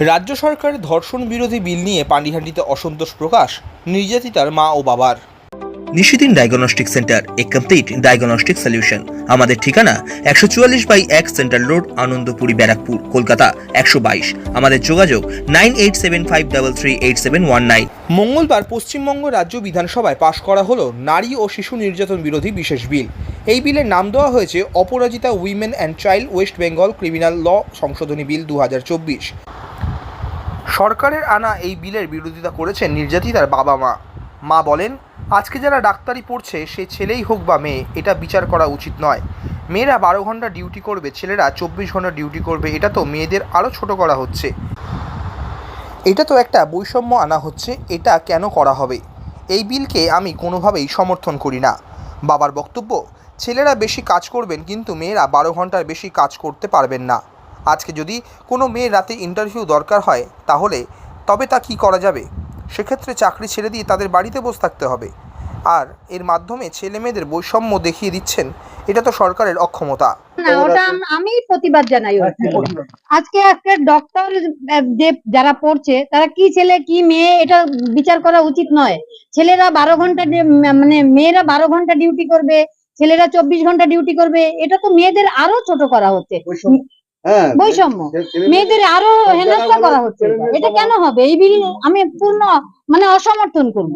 রাজ্য সরকারের ধর্ষণ বিরোধী বিল নিয়ে পান্ডিহাটিতে অসন্তোষ প্রকাশ নির্যাতিতার মা ও বাবার। নিশিদিন ডায়াগনস্টিক সেন্টার এ কমপ্লিট ডায়াগনস্টিক সলিউশন। আমাদের ঠিকানা একশো চুয়াল্লিশ বাই এক সেন্ট্রাল রোড আনন্দপুরি ব্যারাকপুর কলকাতা একশো বাইশ। আমাদের যোগাযোগ nine eight seven five double three eight seven one nine. মঙ্গলবার পশ্চিমবঙ্গ রাজ্য বিধানসভায় পাশ করা হলো নারী ও শিশু নির্যাতন বিরোধী বিশেষ বিল। এই বিলের নাম দেওয়া হয়েছে Aparajita women and child West Bengal criminal law সংশোধনী বিল দু হাজার চব্বিশ। সরকারের আনা এই বিলের বিরোধিতা করেছেন নির্যাতিতার বাবা মা। মা বলেন, আজকে যারা ডাক্তারি পড়ছে, সে ছেলেই হোক বা মেয়ে, এটা বিচার করা উচিত নয়। মেয়েরা বারো ঘণ্টা ডিউটি করবে, ছেলেরা চব্বিশ ঘণ্টা ডিউটি করবে, এটা তো মেয়েদের আরও ছোট করা হচ্ছে। এটা তো একটা বৈষম্য আনা হচ্ছে, এটা কেন করা হবে? এই বিলকে আমি কোনোভাবেই সমর্থন করি না। বাবার বক্তব্য, ছেলেরা বেশি কাজ করবেন, কিন্তু মেয়েরা বারো ঘণ্টার বেশি কাজ করতে পারবেন না। আজকে যদি কোনো মেয়ের রাতে ইন্টারভিউ দরকার হয় তাহলে তবে তা কি করা যাবে? সেক্ষেত্রে চাকরি ছেড়ে দিয়ে তাদের বাড়িতে বসে থাকতে হবে। আর এর মাধ্যমে ছেলে মেয়েদের বৈষম্য দেখিয়ে দিচ্ছেন এটা তো সরকারের অক্ষমতা। না ওটা আমি প্রতিবাদ জানাই আজকে একটা ডক্টর যে যারা পড়ছে তারা কি ছেলে কি মেয়ে এটা বিচার করা উচিত নয়। ছেলেরা বারো ঘণ্টা মানে মেয়েরা বারো ঘণ্টা ডিউটি করবে ছেলেরা চব্বিশ ঘণ্টা ডিউটি করবে এটা তো মেয়েদের আরও ছোট করা হচ্ছে। বৈষম্য। মেয়েদের আরও হেনস্থা করা হচ্ছে। এটা কেন হবে? এই বিল আমি পূর্ণ মানে অসমর্থন করব।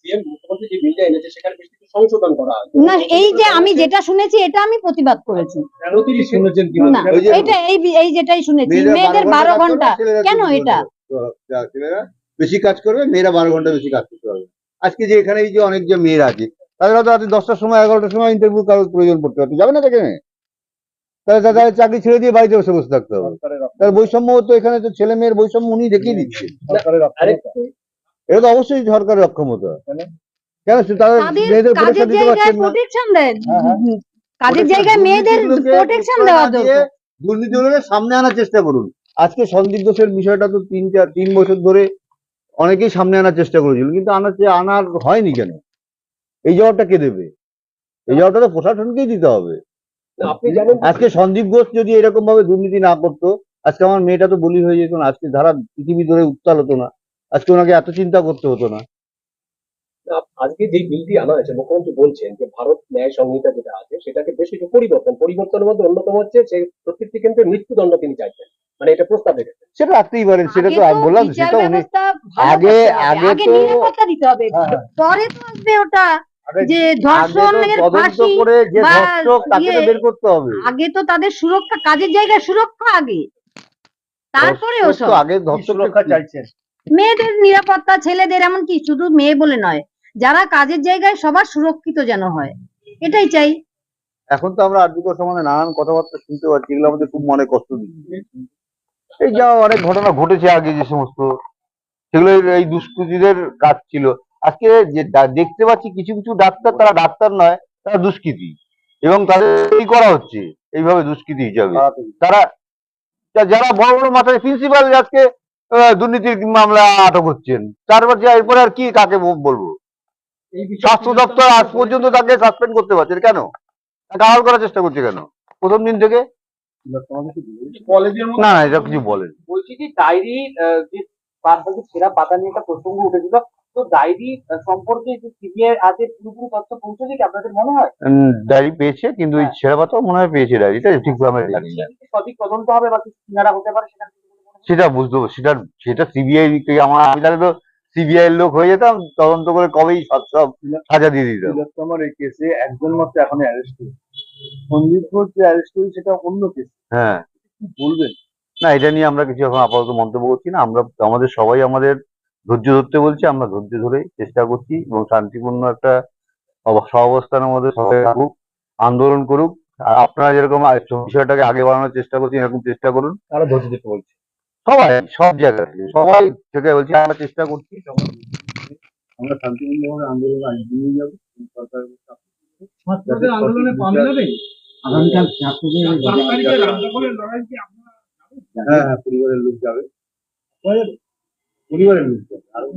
সিএম মুখ্যমন্ত্রী যে বিলটা এনেছে সেখানে বেশ কিছু সংশোধন করা আছে। না এই যে আমি যেটা শুনেছি এটা আমি প্রতিবাদ করেছি। কেন তিনি শুনেছেন কি না ওই যে- এটা এই এই যেটাই শুনেছি। মেয়েদের বারো ঘণ্টা। কেন এটা? ঘণ্টা। যা, ছেলেরা বেশি কাজ করবে মেয়েরা বারো ঘণ্টা বেশি কাজ করতে পারবে। আজকে যে এখানে এই যে অনেক যে মেয়েরা আছে তাদের হয়তো রাতে দশটার সময় এগারোটার সময় ইন্টারভিউ কারোর প্রয়োজন পড়তে পারতো যাবে না সেখানে? তাহলে তাদের চাকরি ছেড়ে দিয়ে বাড়িতে বসে বসে থাকতে হবে। তার বৈষম্য তো এখানে তো ছেলে মেয়ের বৈষম্য উনি দেখিয়ে দিচ্ছে। এটা তো অবশ্যই সরকারের অক্ষমতা কেন সে তাদের তাদের মেয়েদের পরীক্ষা দিতে পারছেন প্রোটেকশন হ্যাঁ, হ্যাঁ। কাজের জায়গায় মেয়েদের প্রোটেকশন দেওয়া দুর্নীতিগুলোকে সামনে আনার চেষ্টা করুন। আজকে সন্দীপ ঘোষের বিষয়টা তো তিন চার তিন বছর ধরে অনেকেই সামনে আনার চেষ্টা করেছিল কিন্তু আনার আনার হয়নি কেন? এই জবাবটা কে দেবে? এই জবাবটা তো প্রশাসনকেই দিতে হবে। আপনি জানেন আজকে সন্দীপ ঘোষ যদি এরকম ভাবে দুর্নীতি না করতো আজকে আমার মেয়েটা তো বলি হয়ে যেত না আজকে ধারা পৃথিবী ধরে উত্তাল হতো না আজকে ওনাকে এত চিন্তা করতে হতো না। আজকে যে বিলটি আনা হয়েছে মুখ্যমন্ত্রী বলছেন যে ভারত ন্যায় সংহিতা যেটা আছে সেটাকে বেশ কিছু পরিবর্তন পরিবর্তনের মধ্যে অন্যতম হচ্ছে যে প্রত্যেকটি কেন্দ্রে মৃত্যুদণ্ড তিনি চাইছেন। মানে এটা প্রস্তাব রেখেছেন। সেটা রাখতেই পারেন সেটা তো আমি বললাম সেটা উনি আগে- আগে তো- দিতে হবে। হ্যাঁ। পরে তো আসবে ওটা। যে ধর্ষণের ফাঁসি বা ইয়ে- বের করতে হবে। আগে তো তাদের সুরক্ষা কাজের জায়গায় সুরক্ষা আগে। তারপরে ওসব আগে ধর্ষক চাইছেন? মেয়েদের নিরাপত্তা ছেলেদের এমনকি শুধু মেয়ে বলে নয় যারা কাজের জায়গায় সবার সুরক্ষিত যেন হয়। এটাই চাই। এখন তো আমরা আর্থিক সম্বন্ধে নানান কথাবার্তা শুনতে পাচ্ছি এগুলো আমাদের খুব মনে কষ্ট দিচ্ছে। এই যা অনেক ঘটনা ঘটেছে আগে যে সমস্ত সেগুলো এই- এই দুষ্কৃতীদের কাজ ছিল। আজকে যে দেখতে পাচ্ছি কিছু কিছু ডাক্তার তারা ডাক্তার নয় তারা দুষ্কৃতী। এবং তাদের কি করা হচ্ছে? এইভাবে দুষ্কৃতী হিসাবে। তারা যারা বড় বড় মাথায় প্রিন্সিপাল আজকে আহ, দুর্নীতির মামলা আটক হচ্ছেন তারপর যে এরপরে আর কি কাকে বলব? স্বাস্থ্য দপ্তর আজ পর্যন্ত তাকে সাসপেন্ড করতে পারছে কেন? তাকে আড়াল করার চেষ্টা করছে কেন? প্রথম দিন থেকে? না না এটা কিছু বলেন। বলছি যে ডায়েরি যে সেরা পাতা নিয়ে একটা প্রসঙ্গ উঠেছিল। তো ডায়েরি সম্পর্কে যে সিবিআই আজ পুরোপুরি তথ্য পৌঁছেছে কি আপনাদের মনে হয়? ডায়েরি পেয়েছে কিন্তু ওই ছেঁড়া পাতাও মনে হয় পেয়েছে ডায়েরিটা ঠিক আমরা সঠিক তদন্ত হবে বা কিছু কিনারা হতে পারে সেটা হয়? সেটা বুঝতে হবে সেটা সেটা সিবিআই আমার আমি তাহলে তো সিবিআই এর লোক হয়ে যেতাম তদন্ত করে কবেই সব সব সাজা দিয়ে দিতাম। তিলোত্তমার এই কেসে একজন মাত্র এখন অ্যারেস্ট হয়েছে। সন্দীপ ঘোষ যে অ্যারেস্ট হয়েছে সেটা অন্য কেস হ্যাঁ। কি বলবেন? না এটা নিয়ে আমরা কিছু এখন আপাতত মন্তব্য করছি না আমরা আমাদের সবাই আমাদের ধৈর্য ধরতে বলছি আমরা ধৈর্য ধরে চেষ্টা করছি এবং শান্তিপূর্ণ একটা অব- সহাবস্থানের মধ্যে সবাই থাকুক আন্দোলন করুক। আর আপনারা যেরকম বিষয়টাকে আগে বাড়ানোর চেষ্টা করছেন এরকম চেষ্টা করুন। তারা ধৈর্য দিতে বলছে। সবাই সব জায়গায় থেকে, সবাই থেকে বলছি আমরা চেষ্টা করছি আমরা শান্তিপূর্ণভাবে আন্দোলন যাব। সরকারের আন্দোলনে আগামীকাল ছাত্রদের হ্যাঁ হ্যাঁ পরিবারের লোক যাবে। পরিবারের আরও।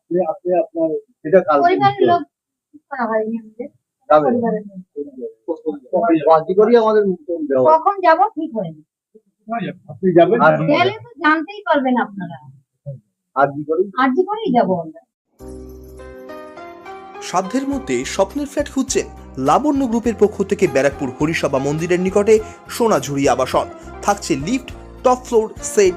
আপনি আপনি আপনার সেটা কাল পরিবারের লোক করা হয়নি আমাদের পরিবারের লোক। বাজি করি আমাদের কখন যাব ঠিক হয়নি। আপনি যাবেন আর গেলে তো জানতেই পারবেন আপনারা। আরজি করে আর্জি করেই যাব আমরা? সাধ্যের মধ্যে স্বপ্নের ফ্ল্যাট খুঁজছেন লাবণ্য গ্রুপের পক্ষ থেকে ব্যারাকপুর হরিসভা মন্দিরের নিকটে সোনাঝুরি আবাসন। থাকছে lift top floor set